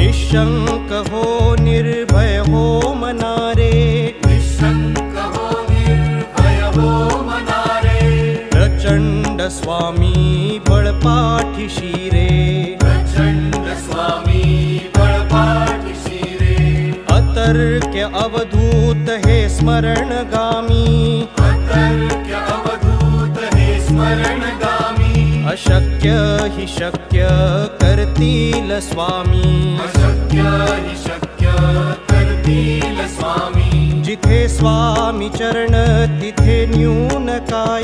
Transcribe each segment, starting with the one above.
निशङ्करो हो मना रे निशङ्को निर्भयो प्रचण्डस्वामी बलपाठिशीरे प्रचण्डस्वामी बलपाठिशीरे अतर्क्य अवधूत हे स्मरणगामी। अशक्य हि शक्य करतील स्वामी. अशक्य हि शक्य करतील स्वामी. जिथे स्वामी चरण तिथे न्यून काय.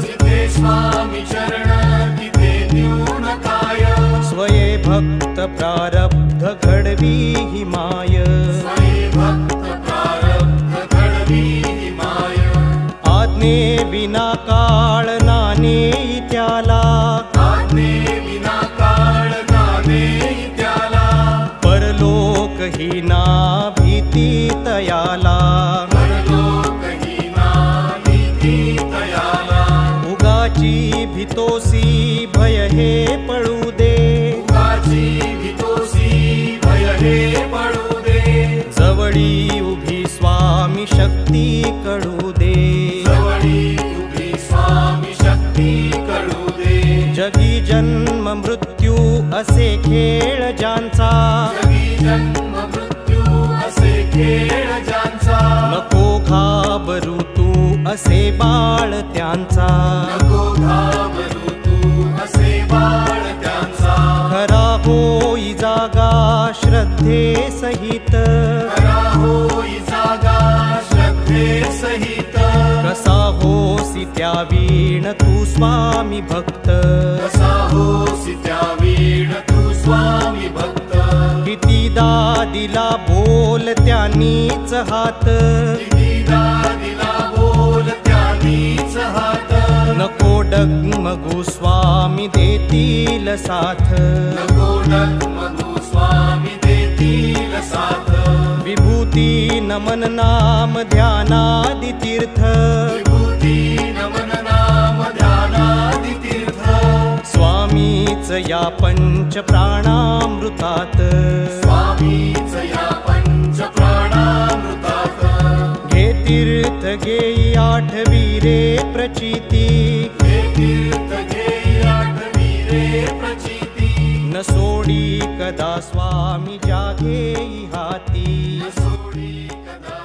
जिथे स्वामी चरण तिथे न्यून काय. स्वये भक्त प्रारब्ध घडवी हि माय. स्वये भक्त तयाला उगाची भितोसी भय हे पळू दे दे स्वामी शक्ती कळू दे। जवळी उभी स्वामी शक्ती कळू दे। जगी जन्म मृत्यू असे खेळ ज्यांचा। खेळ ज्यांचा नको घाबरू तू असे बाळ त्यांचा. नको घाबरू तू असे बाळ त्यांचा. खरा होई जागा श्रद्धे सहित खरा होई जागा श्रद्धे सहित कसा होसी त्या वीण तू स्वामी भक्त. कसा होसी त्या दिला बोल त्यांनीच हात. बोल त्यांनीच हात. नको डगमगू स्वामी देतील साथ. नको डगमगू स्वामी देतील साथ. विभूती नमन नाम ध्यानादि तीर्थ स्वामीच या पंच प्राणामृतात स्वामीच या पंच प्राणामृतात घे तीर्थ घेई आठवी रे प्रचिती. न सोडी कदा स्वामी जागे हाती न सोडी कदा